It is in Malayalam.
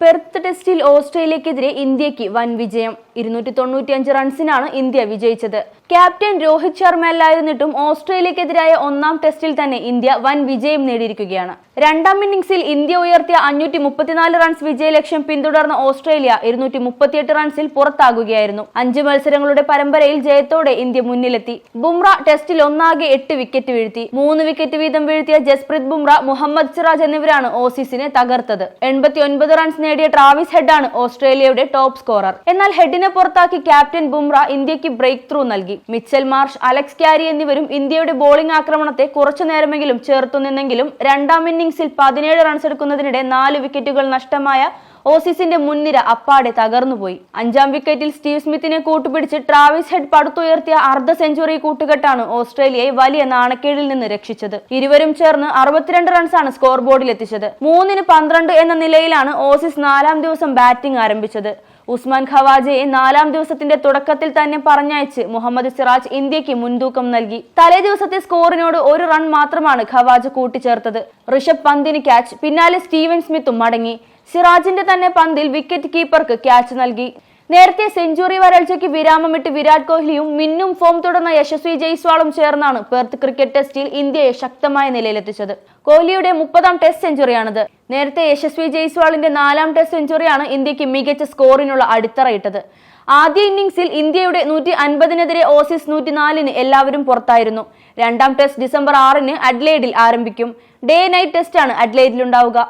പെർത്ത് ടെസ്റ്റിൽ ഓസ്ട്രേലിയക്കെതിരെ ഇന്ത്യയ്ക്ക് വൻ വിജയം. ഇരുന്നൂറ്റി തൊണ്ണൂറ്റിയഞ്ച് റൺസിനാണ് ഇന്ത്യ വിജയിച്ചത്. ക്യാപ്റ്റൻ രോഹിത് ശർമ്മ അല്ലായിരുന്നിട്ടും ഓസ്ട്രേലിയക്കെതിരായ ഒന്നാം ടെസ്റ്റിൽ തന്നെ ഇന്ത്യ വൻ വിജയം നേടിയിരിക്കുകയാണ്. രണ്ടാം ഇന്നിംഗ്സിൽ ഇന്ത്യ ഉയർത്തിയ അഞ്ഞൂറ്റി മുപ്പത്തിനാല് റൺസ് വിജയലക്ഷ്യം പിന്തുടർന്ന ഓസ്ട്രേലിയ ഇരുന്നൂറ്റി മുപ്പത്തിയെട്ട് റൺസിൽ പുറത്താകുകയായിരുന്നു. അഞ്ച് മത്സരങ്ങളുടെ പരമ്പരയിൽ ജയത്തോടെ ഇന്ത്യ മുന്നിലെത്തി. ബുംറ ടെസ്റ്റിൽ ഒന്നാകെ എട്ട് വിക്കറ്റ് വീഴ്ത്തി. മൂന്ന് വിക്കറ്റ് വീതം വീഴ്ത്തിയ ജസ്പ്രീത് ബുംറ മുഹമ്മദ് സിറാജ് എന്നിവരാണ് ഓസീസിനെ തകർത്തത്. എൺപത്തി റൺസ് നേടിയ ട്രാവിസ് ഹെഡാണ് ഓസ്ട്രേലിയയുടെ ടോപ്പ് സ്കോറർ. എന്നാൽ ഹെഡിനെ പുറത്താക്കി ക്യാപ്റ്റൻ ബുംറ ഇന്ത്യയ്ക്ക് ബ്രേക്ക് ത്രൂ നൽകി. മിച്ചൽ മാർഷ് അലക്സ് ക്യാരി എന്നിവരും ഇന്ത്യയുടെ ബോളിംഗ് ആക്രമണത്തെ കുറച്ചു നേരമെങ്കിലും ചേർത്തുനിന്നെങ്കിലും രണ്ടാം ഇന്നിംഗ്സിൽ പതിനേഴ് റൺസ് എടുക്കുന്നതിനിടെ നാല് വിക്കറ്റുകൾ നഷ്ടമായ ഓസീസിന്റെ മുൻനിര അപ്പാടെ തകർന്നുപോയി. അഞ്ചാം വിക്കറ്റിൽ സ്റ്റീവ് സ്മിത്തിനെ കൂട്ടുപിടിച്ച് ട്രാവിസ് ഹെഡ് പടുത്തുയർത്തിയ അർദ്ധ സെഞ്ചുറി കൂട്ടുകെട്ടാണ് ഓസ്ട്രേലിയയെ വലിയ നാണക്കേടിൽ നിന്ന് രക്ഷിച്ചത്. ഇരുവരും ചേർന്ന് അറുപത്തിരണ്ട് റൺസാണ് സ്കോർ ബോർഡിൽ എത്തിച്ചത് മൂന്നിന് പന്ത്രണ്ട് എന്ന നിലയിലാണ് ഓസീസ് നാലാം ദിവസം ബാറ്റിംഗ് ആരംഭിച്ചത്. ഉസ്മാൻ ഖവാജയെ നാലാം ദിവസത്തിന്റെ തുടക്കത്തിൽ തന്നെ പറഞ്ഞയച്ച് മുഹമ്മദ് സിറാജ് ഇന്ത്യയ്ക്ക് മുൻതൂക്കം നൽകി. തലേ ദിവസത്തെ സ്കോറിനോട് ഒരു റൺ മാത്രമാണ് ഖവാജ കൂട്ടിച്ചേർത്തത്. ഋഷഭ് പന്തിന് ക്യാച്ച് പിന്നാലെ സ്റ്റീവൻ സ്മിത്തും മടങ്ങി. സിറാജിന്റെ തന്നെ പന്തിൽ വിക്കറ്റ് കീപ്പർക്ക് ക്യാച്ച് നൽകി. നേരത്തെ സെഞ്ചുറി വരൾച്ചയ്ക്ക് വിരാമമിട്ട് വിരാട് കോഹ്ലിയും മിന്നും ഫോം തുടർന്ന യശസ്വി ജയ്സ്വാളും ചേർന്നാണ് പെർത്ത് ക്രിക്കറ്റ് ടെസ്റ്റിൽ ഇന്ത്യയെ ശക്തമായ നിലയിലെത്തിച്ചത്. കോഹ്ലിയുടെ മുപ്പതാം ടെസ്റ്റ് സെഞ്ചുറിയാണിത്. നേരത്തെ യശസ്വി ജയ്സ്വാളിന്റെ നാലാം ടെസ്റ്റ് സെഞ്ചുറിയാണ് ഇന്ത്യയ്ക്ക് മികച്ച സ്കോറിനുള്ള അടിത്തറയിട്ടത്. ആദ്യ ഇന്നിംഗ്സിൽ ഇന്ത്യയുടെ നൂറ്റി അൻപതിനെതിരെ ഓസീസ് നൂറ്റിനാലിന് എല്ലാവരും പുറത്തായിരുന്നു. രണ്ടാം ടെസ്റ്റ് ഡിസംബർ ആറിന് അഡ്ലേഡിൽ ആരംഭിക്കും. ഡേ നൈറ്റ് ടെസ്റ്റാണ് അഡ്ലേഡിലുണ്ടാവുക.